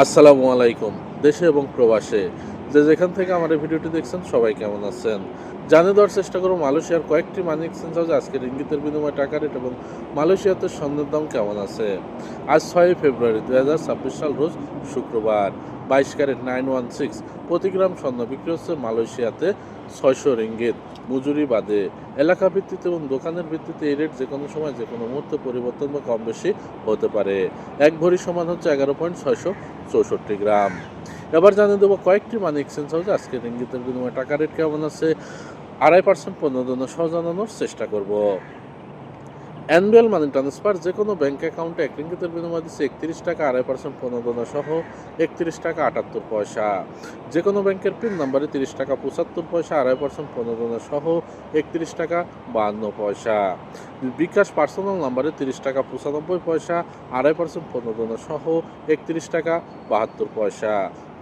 আসসালামু আলাইকুম, দেশে এবং প্রবাসে। যে যেখান থেকে আমার এই ভিডিওটি দেখছেন, সবাই কেমন আছেন? জানিয়ে দেওয়ার চেষ্টা করব মালয়েশিয়ার কয়েকটি মানি এক্সচেঞ্জ হাউস আজকের ইঙ্গিতের বিনিময় টাকা রেট এবং মালয়েশিয়াতে স্বর্ণের দাম কেমন আছে? আজ ছয়ই ফেব্রুয়ারি দু হাজার ছাব্বিশ সাল, রোজ শুক্রবার। বাইশ ক্যারেট নাইন ওয়ান সিক্স। প্রতি গ্রাম স্বর্ণ বিক্রি হচ্ছে মালয়েশিয়াতে ছয়শো রিঙ্গিত। মজুরি বাদে এলাকা ভিত্তিতে এবং দোকানের ভিত্তিতে এই রেট যে কোনো সময় যে কোনো মুহূর্তে পরিবর্তন বা কম বেশি হতে পারে। এক ভরি সমান হচ্ছে এগারো পয়েন্ট ছয়শো চৌষট্টি গ্রাম। এবার জানিয়ে দেবো কয়েকটি মানি এক্সচেঞ্জ হাউসে আজকে রিঙ্গিতের বিনিময়ে টাকা রেট কেমন আছে। আড়াই পার্সেন্ট পণ্য দিনের সহ জানানোর চেষ্টা করব। অ্যানুয়াল মানি ট্রান্সফার যে কোনো ব্যাঙ্ক অ্যাকাউন্টে এক রিঙ্গিতের বিনিময়ে দিচ্ছে একত্রিশ টাকা, আড়াই পার্সেন্ট পনেরো দিনের সহ একত্রিশ টাকা, আটাত্তর পয়সা। যে কোনো ব্যাংকের পিন নাম্বারে তিরিশ টাকা, পঁচাত্তর পয়সা, আড়াই পার্সেন্ট পনেরো দিনের সহ একত্রিশ টাকা বাহান্ন পয়সা। বিকাশ পার্সোনাল নাম্বারে তিরিশ টাকা, পঁচানব্বই পয়সা, আড়াই পার্সেন্ট পনেরো দিনের সহ একত্রিশ টাকা, বাহাত্তর পয়সা।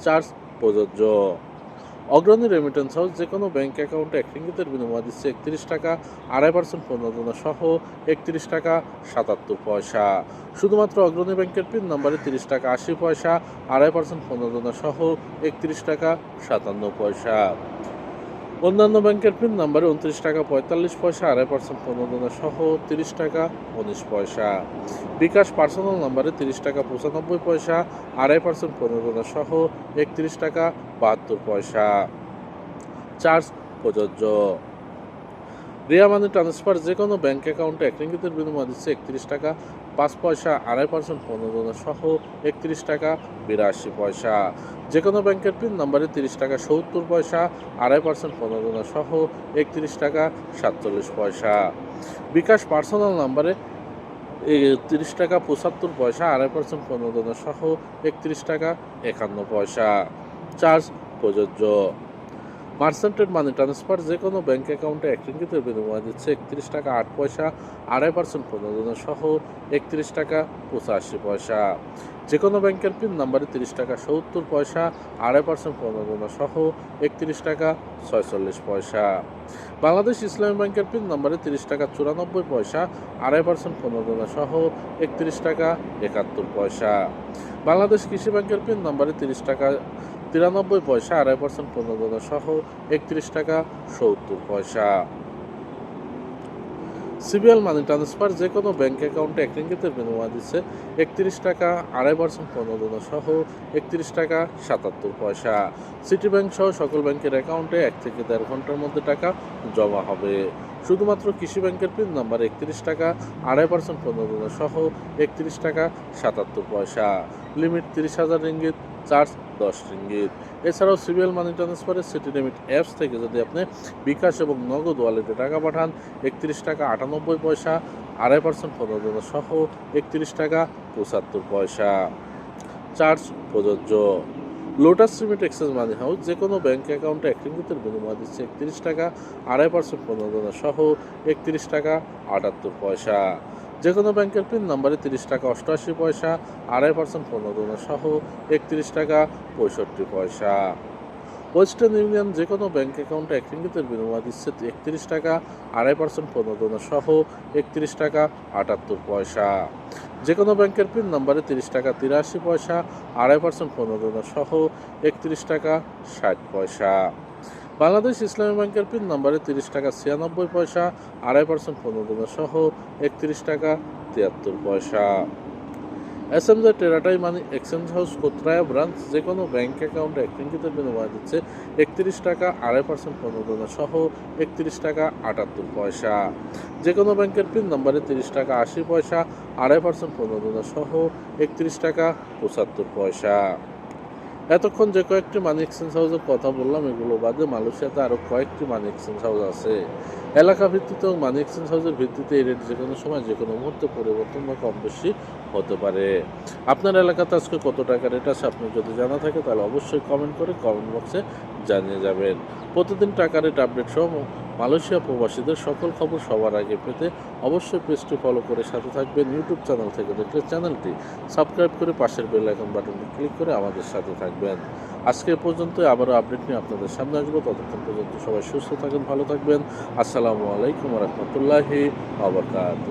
চার্জ প্রযোজ্য। অগ্রণী রেমিটেন্স হাউস যে কোনো ব্যাঙ্ক অ্যাকাউন্টে এক রিঙ্গিতের বিনিময় দিচ্ছে একত্রিশ টাকা, আড়াই পার্সেন্ট প্রণোদনা সহ একত্রিশ টাকা, সাতাত্তর পয়সা। শুধুমাত্র অগ্রণী ব্যাংকের পিন নাম্বারে তিরিশ টাকা, আশি পয়সা, আড়াই পার্সেন্ট প্রণোদনা সহ একত্রিশ টাকা, সাতান্ন পয়সা। অন্যান্য ব্যাংকের পিন নাম্বারে উনত্রিশ টাকা পঁয়তাল্লিশ পয়সা, আড়াই পার্সেন্ট প্রণোদনা সহ তিরিশ টাকা উনিশ পয়সা। বিকাশ পার্সোনাল নাম্বারে তিরিশ টাকা পঁচানব্বই পয়সা, আড়াই পার্সেন্ট প্রণোদনা সহ একত্রিশ টাকা বাহাত্তর পয়সা। চার্জ প্রযোজ্য। রিয়া মানি ট্রান্সফার যে কোনো ব্যাংক অ্যাকাউন্টে এক রিঙ্গিতের বিনিময় দিচ্ছে একত্রিশ টাকা, পাঁচ পয়সা, আড়াই পার্সেন্ট প্রণোদনা সহ একত্রিশ টাকা, বিরাশি পয়সা। যে কোনো ব্যাংকের পিন নাম্বারে তিরিশ টাকা, সত্তর পয়সা, আড়াই পার্সেন্ট প্রণোদনা সহ একত্রিশ টাকা, সাতচল্লিশ পয়সা। বিকাশ পার্সোনাল নাম্বারে তিরিশ টাকা, পঁচাত্তর পয়সা, আড়াই পার্সেন্ট প্রণোদনা সহ একত্রিশ টাকা, একান্ন পয়সা। চার্জ প্রযোজ্য। মার্সেন্টেড মানি ট্রান্সফার যে কোনো ব্যাংক অ্যাকাউন্টে এক রিঙ্গিতের দিচ্ছে একত্রিশ টাকা আট পয়সা, আড়াই পার্সেন্ট প্রণোদনা সহ একত্রিশ টাকা পঁচাশি পয়সা। যে কোনো ব্যাংকের পিন নাম্বারে তিরিশ টাকা সত্তর পয়সা, আড়াই পার্সেন্ট প্রণোদনা সহ একত্রিশ টাকা ছয়চল্লিশ পয়সা। বাংলাদেশ ইসলামী ব্যাংকের পিন নাম্বারে তিরিশ টাকা চুরানব্বই পয়সা, আড়াই পার্সেন্ট প্রণোদনা সহ একত্রিশ টাকা একাত্তর পয়সা। বাংলাদেশ কৃষি ব্যাংকের পিন নাম্বারে তিরিশ টাকা তিরানব্বই পয়সা, আড়াই পার্সেন্ট প্রণোদনা সহ একত্রিশ টাকা সত্তর পয়সা। সিবিএল মানি ট্রান্সফার যে কোনো ব্যাংক অ্যাকাউন্টে এক রিঙ্গিতের বিনিময় দিচ্ছে একত্রিশ টাকা, আড়াই পার্সেন্ট প্রণোদনা সহ একত্রিশ টাকা সাতাত্তর পয়সা। সিটি ব্যাংক সহ সকল ব্যাংকের অ্যাকাউন্টে এক থেকে দেড় ঘণ্টার মধ্যে টাকা জমা হবে। শুধুমাত্র কৃষি ব্যাংকের পিন নাম্বার একত্রিশ টাকা, আড়াই পার্সেন্ট প্রণোদনা সহ একত্রিশ টাকা সাতাত্তর পয়সা। লিমিট তিরিশ হাজার রিঙ্গিত চার্জ দশ রিঙ্গিত। এছাড়াও সিবিএল মানি ট্রান্সফারের সিটি লিমিট অ্যাপস থেকে যদি আপনি বিকাশ এবং নগদ ওয়ালেটে টাকা পাঠান, একত্রিশ টাকা আটানব্বই পয়সা, আড়াই পার্সেন্ট প্রণোদনা সহ একত্রিশ টাকা পঁচাত্তর পয়সা। চার্জ প্রযোজ্য। Lotus limit exchange money house যে কোনো ব্যাঙ্ক অ্যাকাউন্টে এক রিঙ্গিতের বিনিময় দিচ্ছে একত্রিশ টাকা, আড়াই পার্সেন্ট প্রণোদনা সহ একত্রিশ টাকা আটাত্তর পয়সা। যে কোনো ব্যাংকের পিন নাম্বারে তিরিশ টাকা অষ্টআশি পয়সা, আড়াই পার্সেন্ট প্রণোদনা সহ একত্রিশ টাকা পঁয়ষট্টি পয়সা। ওয়েস্টার্ন ইউনিয়ন যে কোনো ব্যাংক অ্যাকাউন্টে এক রিঙ্গিতের বিনিময় দিচ্ছে একত্রিশ টাকা, আড়াই পার্সেন্ট প্রণোদনা সহ একত্রিশ টাকা, আটাত্তর পয়সা। যে কোনো ব্যাংকের পিন নাম্বারে তিরিশ টাকা, তিরাশি পয়সা, আড়াই পার্সেন্ট প্রণোদনা সহ একত্রিশ টাকা, ষাট পয়সা। বাংলাদেশ ইসলামী ব্যাংকের পিন নাম্বারে তিরিশ টাকা ছিয়ানব্বই পয়সা, আড়াই পার্সেন্ট পনেরো প্রণোদনা সহ একত্রিশ টাকা তিয়াত্তর পয়সা। এস এম জে টেরাটাই মানি এক্সচেঞ্জ হাউস কোতরায়া ব্রাঞ্চ যে কোনো ব্যাংক অ্যাকাউন্টে এক রিঙ্গিতের বিনিময় দিচ্ছে একত্রিশ টাকা, আড়াই পার্সেন্ট পনেরো প্রণোদনা সহ একত্রিশ টাকা আটাত্তর পয়সা। যে কোনো ব্যাংকের পিন নাম্বারে তিরিশ টাকা আশি পয়সা, আড়াই পার্সেন্ট পনেরো প্রণোদনা সহ একত্রিশ টাকা পঁচাত্তর পয়সা। এতক্ষণ যে কয়েকটি মানি এক্সচেঞ্জ হাউসের কথা বললাম, এগুলো বাদে মালয়েশিয়াতে আরও কয়েকটি মানি এক্সচেঞ্জ হাউস আছে। এলাকা ভিত্তিতে এবং মানি এক্সচেঞ্জ হাউসের ভিত্তিতে এই রেট যে কোনো সময় যে কোনো মুহূর্তে পরিবর্তন বা কম বেশি হতে পারে। আপনার এলাকাতে আজকে কত টাকা রেট আছে, আপনি যদি জানা থাকে তাহলে অবশ্যই কমেন্ট করে কমেন্ট বক্সে জানিয়ে যাবেন। প্রতিদিন টাকা রেট আপডেট সহ মালয়েশিয়া প্রবাসীদের সকল খবর সবার আগে পেতে অবশ্যই পেজটি ফলো করে সাথে থাকবেন। ইউটিউব চ্যানেল থেকে দেখলে চ্যানেলটি সাবস্ক্রাইব করে পাশের বেল আইকন বাটনটি ক্লিক করে আমাদের সাথে থাকবেন। আজকে পর্যন্ত আবারও আপডেট নিয়ে আপনাদের সামনে আসব। ততক্ষণ পর্যন্ত সবাই সুস্থ থাকেন, ভালো থাকবেন। আসসালামু আলাইকুম রহমতুল্লাহি আবরকাত